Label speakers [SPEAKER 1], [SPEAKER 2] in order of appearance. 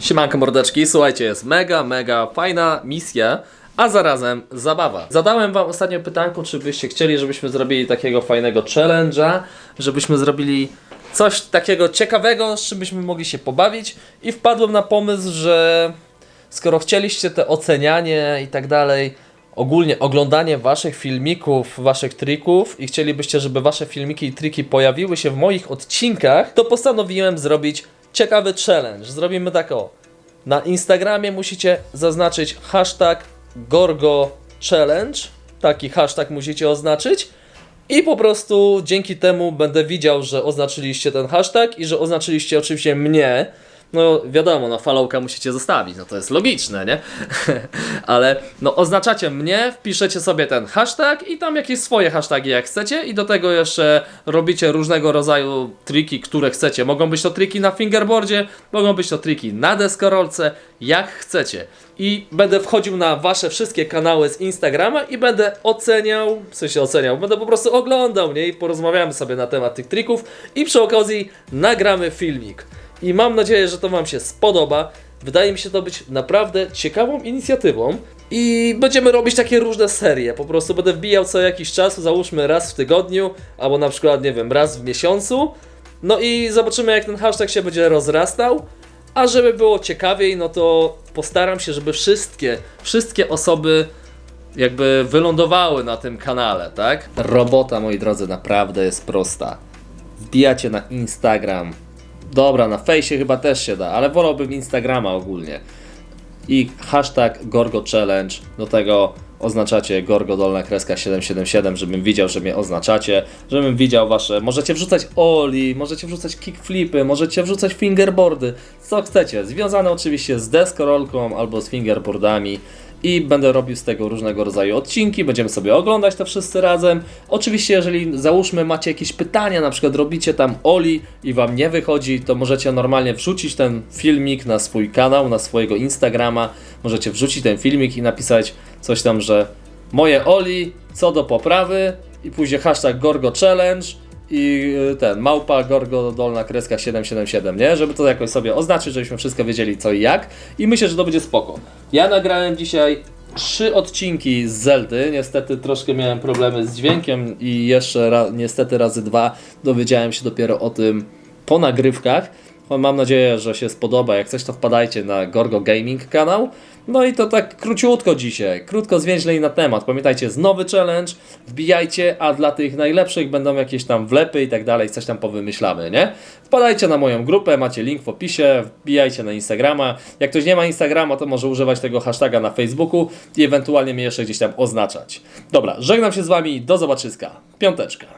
[SPEAKER 1] Siemanko mordeczki, słuchajcie, jest mega, mega fajna misja, a zarazem zabawa. Zadałem wam ostatnio pytanko, czy byście chcieli, żebyśmy zrobili takiego fajnego challenge'a, żebyśmy zrobili coś takiego ciekawego, z czym byśmy mogli się pobawić i wpadłem na pomysł, że skoro chcieliście te ocenianie i tak dalej, ogólnie oglądanie waszych filmików, waszych trików i chcielibyście, żeby wasze filmiki i triki pojawiły się w moich odcinkach, to postanowiłem zrobić ciekawy challenge. Zrobimy tak o. Na Instagramie musicie zaznaczyć hashtag Gorgo Challenge. Taki hashtag musicie oznaczyć. I po prostu dzięki temu będę widział, że oznaczyliście ten hashtag i że oznaczyliście oczywiście mnie. No wiadomo, no followka musicie zostawić, no to jest logiczne, nie? Ale no oznaczacie mnie, wpiszecie sobie ten hashtag i tam jakieś swoje hasztagi jak chcecie i do tego jeszcze robicie różnego rodzaju triki, które chcecie. Mogą być to triki na fingerboardzie, mogą być to triki na deskorolce, jak chcecie. I będę wchodził na wasze wszystkie kanały z Instagrama i będę oceniał, w sensie oceniał, będę po prostu oglądał, nie? I porozmawiamy sobie na temat tych trików i przy okazji nagramy filmik. I mam nadzieję, że to wam się spodoba. Wydaje mi się to być naprawdę ciekawą inicjatywą. I będziemy robić takie różne serie. Po prostu będę wbijał co jakiś czas, załóżmy raz w tygodniu, albo na przykład, nie wiem, raz w miesiącu. No i zobaczymy, jak ten hashtag się będzie rozrastał. A żeby było ciekawiej, no to postaram się, żeby wszystkie, wszystkie osoby jakby wylądowały na tym kanale, tak? Robota, moi drodzy, naprawdę jest prosta. Wbijacie na Instagram. Dobra, na fejsie chyba też się da, ale wolałbym Instagrama ogólnie. I hashtag Gorgo Challenge. Do tego oznaczacie Gorgo dolna kreska 777, żebym widział, że mnie oznaczacie, żebym widział wasze. Możecie wrzucać oli, możecie wrzucać kickflipy, możecie wrzucać fingerboardy, co chcecie. Związane oczywiście z deskorolką albo z fingerboardami i będę robił z tego różnego rodzaju odcinki, będziemy sobie oglądać to wszyscy razem. Oczywiście, jeżeli załóżmy macie jakieś pytania, na przykład robicie tam Oli i wam nie wychodzi, to możecie normalnie wrzucić ten filmik na swój kanał, na swojego Instagrama. Możecie wrzucić ten filmik i napisać coś tam, że moje Oli, co do poprawy i później hashtag Gorgo Challenge i y, ten małpa Gorgo dolna kreska 777, nie? Żeby to jakoś sobie oznaczyć, żebyśmy wszystko wiedzieli co i jak. I myślę, że to będzie spoko. Ja nagrałem dzisiaj trzy odcinki z Zeldy. Niestety troszkę miałem problemy z dźwiękiem i jeszcze ra, niestety razy dwa dowiedziałem się dopiero o tym po nagrywkach. Mam nadzieję, że się spodoba. Jak coś, to wpadajcie na Gorgo Gaming kanał. No i to tak króciutko dzisiaj, krótko zwięźlej na temat. Pamiętajcie, jest nowy challenge, wbijajcie, a dla tych najlepszych będą jakieś tam wlepy i tak dalej, coś tam powymyślamy, nie? Wpadajcie na moją grupę, macie link w opisie, wbijajcie na Instagrama. Jak ktoś nie ma Instagrama, to może używać tego hashtaga na Facebooku i ewentualnie mnie jeszcze gdzieś tam oznaczać. Dobra, żegnam się z Wami, do zobaczyska. Piąteczka.